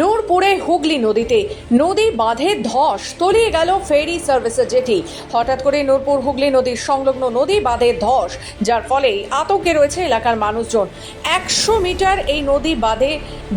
নূরপুরে হুগলি নদীতে। নদী বাঁধে ধস, তলিয়ে গেল ফেরি সার্ভিসের জেটি। হঠাৎ করে নূরপুর হুগলি নদীর সংলগ্ন নদী বাঁধে ধস, যার ফলে আতঙ্কে রয়েছে এলাকার মানুষজন। একশো মিটার এই নদী বাঁধে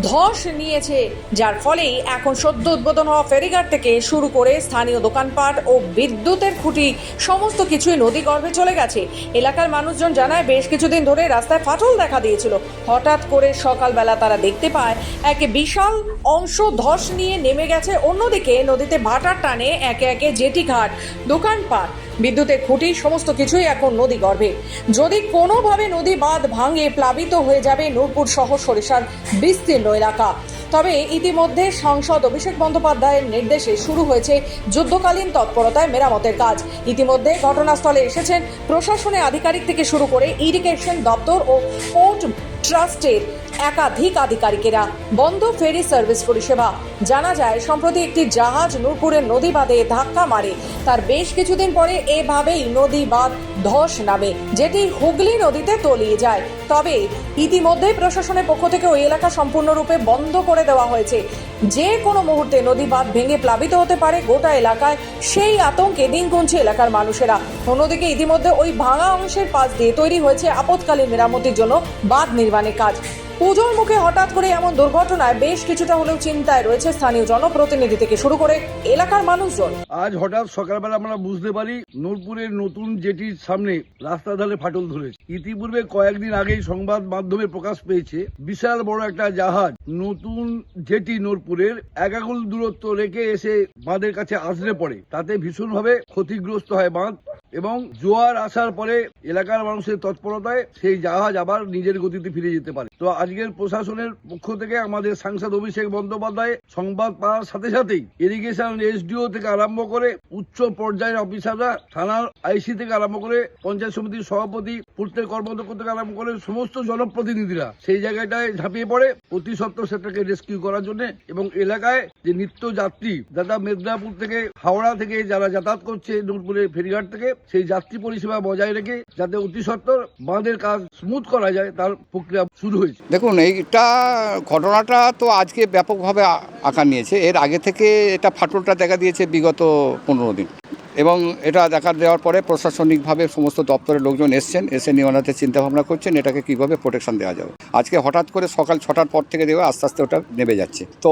ধস নিয়েছে, যার ফলেই এখন সদ্য উদ্বোধন হওয়া ফেরিঘাট থেকে শুরু করে স্থানীয় দোকানপাট ও বিদ্যুতের খুঁটি, সমস্ত কিছুই নদী গর্ভে চলে গেছে। এলাকার মানুষজন জানায়, বেশ কিছুদিন ধরে রাস্তায় ফাটল দেখা দিয়েছিল। হঠাৎ করে সকালবেলা তারা দেখতে পায়, এক বিশাল অংশ ধস নিয়ে নেমে গেছে। অন্যদিকে নদীতে ভাটার টানে একে একে জেটি ঘাট, দোকানপাট বিদ্যুতের খুঁটি, সমস্ত কিছুই এখন নদী গর্ভে। যদি কোনোভাবে নদী বাঁধ ভাঙে, প্লাবিত হয়ে যাবে নূরপুর সহ সরিষার বিস্তীর্ণ এলাকা। তবে ইতিমধ্যে সাংসদ অভিষেক বন্দ্যোপাধ্যায়ের নির্দেশে শুরু হয়েছে যুদ্ধকালীন তৎপরতায় মেরামতের কাজ। ইতিমধ্যে ঘটনাস্থলে এসেছেন প্রশাসনের আধিকারিক থেকে শুরু করে ইরিগেশন দপ্তর ও পোর্ট ট্রাস্টের একাধিক আধিকারিকেরা বন্ধ ফেরি সার্ভিস পরিষেবা। জানা যায়, সম্প্রতি একটি জাহাজ নূরপুরের নদী বাঁধে ধাক্কা মারে। তার বেশ কিছুদিন পরে এভাবেই নদী বাঁধ ধস নামে, যেটি হুগলি নদীতে তলিয়ে যায়। তবে ইতিমধ্যে প্রশাসনের পক্ষ থেকে ওই এলাকা সম্পূর্ণরূপে বন্ধ করে দেওয়া হয়েছে। যে কোনো মুহূর্তে নদী বাঁধ ভেঙে প্লাবিত হতে পারে গোটা এলাকায়। সেই আতঙ্কে দিন গুনছে এলাকার মানুষেরা। অন্যদিকে ইতিমধ্যে ওই ভাঙা অংশের পাশ দিয়ে তৈরি হয়েছে আপৎকালীন মেরামতির জন্য বাঁধ নির্মাণের কাজ। পুজোর মুখে হঠাৎ করে এমন দুর্ঘটনায় বেশ কিছুটা হলেও চিন্তায় রয়েছে স্থানীয় জনপ্রতিনিধি থেকে শুরু করে এলাকার মানুষজন। আজ হঠাৎ সকালবেলা আমরা বুঝতে পারি নূরপুরের নতুন জেটির সামনে রাস্তা ধারে ফাটল ধরেছে। ইতিপূর্বে কয়েকদিন আগেই সংবাদ মাধ্যমে প্রকাশ পেয়েছে, বিশাল বড় একটা জাহাজ নতুন জেটি নূরপুরের এক আঙুল দূরত্ব রেখে এসে বাঁধের কাছে আছড়ে পড়ে। তাতে ভীষণভাবে ক্ষতিগ্রস্ত হয় বাঁধ। এবং জোয়ার আসার পরে এলাকার মানুষের তৎপরতায় সেই জাহাজ আবার নিজের গতিতে ফিরে যেতে পারে। তো আজকের প্রশাসনের পক্ষ থেকে আমাদের সাংসদ অভিষেক বন্দ্যোপাধ্যায় সংবাদ পাওয়ার সাথে সাথেই ইরিগেশন এসডিও থেকে আরম্ভ করে উচ্চ পর্যায়ের অফিসাররা, থানার আইসি থেকে আরম্ভ করে পঞ্চায়েত সমিতির সভাপতি পূর্তের কর্মদক্ষ থেকে আরম্ভ করে সমস্ত জনপ্রতিনিধিরা সেই জায়গাটায় ঝাঁপিয়ে পড়ে অতি সত্ত্বর সেটাকে রেস্কিউ করার জন্য এবং এলাকায় যে নিত্য যাত্রী যারা মেদিনীপুর থেকে হাওড়া থেকে যারা যাতায়াত করছে, নূরপুরের ফেরিঘাট থেকে সেই যাত্রী পরিষেবা বজায় রেখে যাতে অতি সত্বর বাঁধের কাজ স্মুথ করা যায়, তার প্রক্রিয়া শুরু হয়েছে। দেখুন, এইটা ঘটনাটা তো আজকে ব্যাপকভাবে আকার নিয়েছে। এর আগে থেকে এটা ফাটলটা দেখা দিয়েছে বিগত পনেরো দিন। এবং এটা দেখা দেওয়ার পরে প্রশাসনিকভাবে সমস্ত দপ্তরের লোকজন এসছেন, এসে নিয়ে ওনাতে চিন্তা ভাবনা করছেন, এটাকে কীভাবে প্রোটেকশন দেওয়া যাবে। আজকে হঠাৎ করে সকাল ছটার পর থেকে দেওয়া আস্তে আস্তে ওটা নেমে যাচ্ছে। তো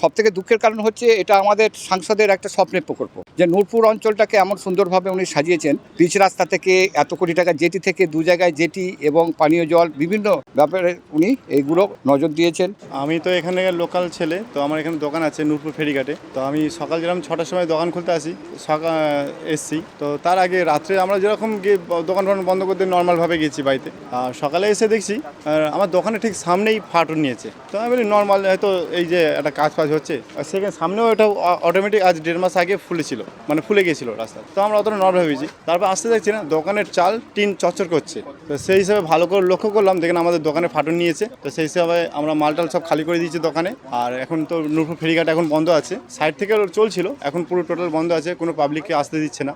সব থেকে দুঃখের কারণ হচ্ছে, এটা আমাদের সাংসদের একটা স্বপ্নের প্রকল্প। যে নূরপুর অঞ্চলটাকে এমন সুন্দরভাবে উনি সাজিয়েছেন, পিচ রাস্তা থেকে এত কোটি টাকা জেটি থেকে দু জায়গায় জেটি এবং পানীয় জল বিভিন্ন ব্যাপারে উনি এইগুলো নজর দিয়েছেন। আমি তো এখানে লোকাল ছেলে, তো আমার এখানে দোকান আছে নূরপুর ফেরিঘাটে। তো আমি সকাল যেরকম ছটার সময় দোকান খুলতে আসি সকাল এসছি। তো তার আগে রাত্রে আমরা যেরকম গিয়ে দোকান ফোকান বন্ধ করতে নর্মালভাবে গেছি বাড়িতে। আর সকালে এসে দেখছি আমার দোকানে ঠিক সামনেই ফাটন নিয়েছে। তো আমি বলি, নর্মাল, হয়তো এই যে একটা কাজ ফাজ হচ্ছে। সেখানে সামনেও এটা অটোমেটিক আজ দেড় মাস আগে ফুলেছিল মানে ফুলে গেছিল রাস্তা। তো আমরা অতটা নর্মাল ভেবেছি তারপর আসতে দেখছি না, দোকানের চাল টিন চচ্চর করছে। তো সেই হিসাবে ভালো করে লক্ষ্য করলাম, দেখেন আমাদের দোকানে ফাটন নিয়েছে। তো সেই হিসাবে আমরা মালটাল সব খালি করে দিয়েছি দোকানে। আর এখন তো নূরপুর ফেরিঘাট এখন বন্ধ আছে। সাইড থেকে চলছিল, এখন পুরো টোটাল বন্ধ আছে, কোনো পাবলিককে আসতে দিচ্ছে না।